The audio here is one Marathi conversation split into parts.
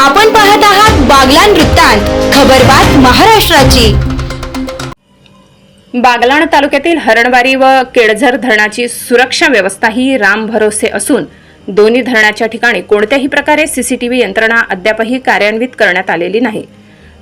आपण पाहत आहात बागलान वृत्तांत खबरबात महाराष्ट्राची. बागलाण तालुक्यातील हरणबारी व केळझर धरणाची सुरक्षा व्यवस्था ही राम भरोसे असून दोन्ही धरणाच्या ठिकाणी कोणत्याही प्रकारे सीसीटीव्ही यंत्रणा अद्यापही कार्यान्वित करण्यात आलेली नाही.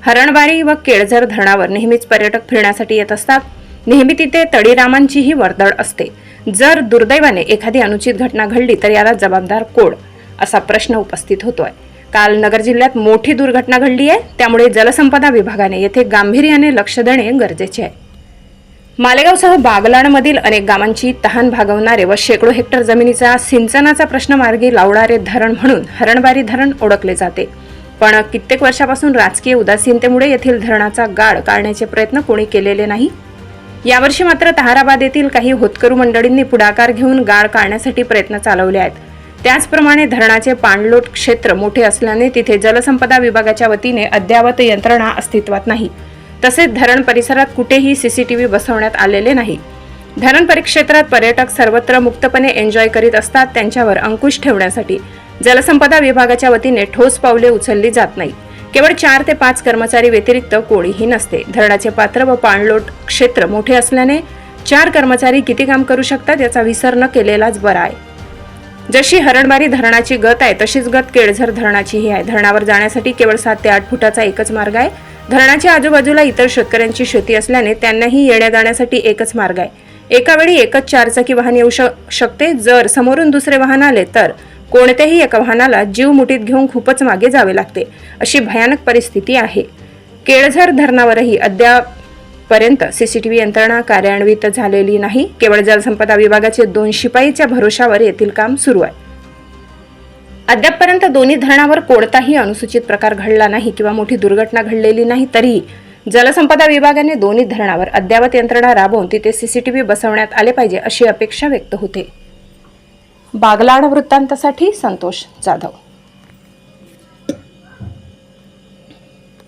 हरणबारी व केळझर धरणावर नेहमीच पर्यटक फिरण्यासाठी येत असतात. नेहमी तिथे तळीरामांचीही वर्दळ असते. जर दुर्दैवाने एखादी अनुचित घटना घडली तर याला जबाबदार कोण? असा प्रश्न उपस्थित होतोय. काल नगर जिल्ह्यात मोठी दुर्घटना घडली आहे. त्यामुळे जलसंपदा विभागाने येथे गांभीर्याने लक्ष देणे गरजेचे आहे. मालेगावसह बागलाणमधील अनेक गावांची तहान भागवणारे व शेकडो हेक्टर जमिनीचा सिंचनाचा प्रश्न मार्गी लावणारे धरण म्हणून हरणबारी धरण ओळखले जाते. पण कित्येक वर्षापासून राजकीय उदासीनतेमुळे येथील धरणाचा गाळ काढण्याचे प्रयत्न कोणी केलेले नाही. यावर्षी मात्र ताहाराबाद येथील काही होतकरू मंडळींनी पुढाकार घेऊन गाळ काढण्यासाठी प्रयत्न चालवले आहेत. त्याचप्रमाणे धरणाचे पाणलोट क्षेत्र मोठे असल्याने तिथे जलसंपदा विभागाच्या वतीने अद्यावत यंत्रणा अस्तित्वात नाही. तसेच धरण परिसरात कुठेही सीसीटीव्ही बसवण्यात आलेले नाही. धरण परिक्षेत्रात पर्यटक सर्वत्र मुक्तपणे एन्जॉय करीत असतात त्यांच्यावर अंकुश ठेवण्यासाठी. जलसंपदा विभागाच्या वतीने ठोस पावले उचलली जात नाही. केवळ चार ते पाच कर्मचारी व्यतिरिक्त कोणीही नसते. धरणाचे पात्र व पाणलोट क्षेत्र मोठे असल्याने चार कर्मचारी किती काम करू शकतात याचा विसर न केलेलाच बरा आहे. जशी हरणबारी धरणाची गत आहे तशीच गत केळझर धरणाचीही आहे. धरणावर जाण्यासाठी केवळ सात ते आठ फुटाचा एकच मार्ग आहे. धरणाच्या आजूबाजूला इतर शेतकऱ्यांची शेती असल्याने त्यांनाही येण्या जाण्यासाठी एकच मार्ग आहे. एका वेळी एकच चारचाकी वाहन येऊ शकते. जर समोरून दुसरे वाहन आले तर कोणत्याही एका वाहनाला जीव मुठीत घेऊन खूपच मागे जावे लागते अशी भयानक परिस्थिती आहे. केळझर धरणावरही अद्याप अद्यापर्यंत सीसीटीव्ही यंत्रणा कार्यान्वित झालेली नाही. केवळ जलसंपदा विभागाचे दोन शिपाईच्या भरोशावर येथील काम सुरू आहे. अद्यापपर्यंत दोन्ही धरणावर कोणताही अनुसूचित प्रकार घडला नाही किंवा मोठी दुर्घटना घडलेली नाही तरीही जलसंपदा विभागाने दोन्ही धरणावर अद्यावत यंत्रणा राबवून तिथे सीसीटीव्ही बसवण्यात आले पाहिजे अशी अपेक्षा व्यक्त होते. बागलाण वृत्तांतासाठी संतोष जाधव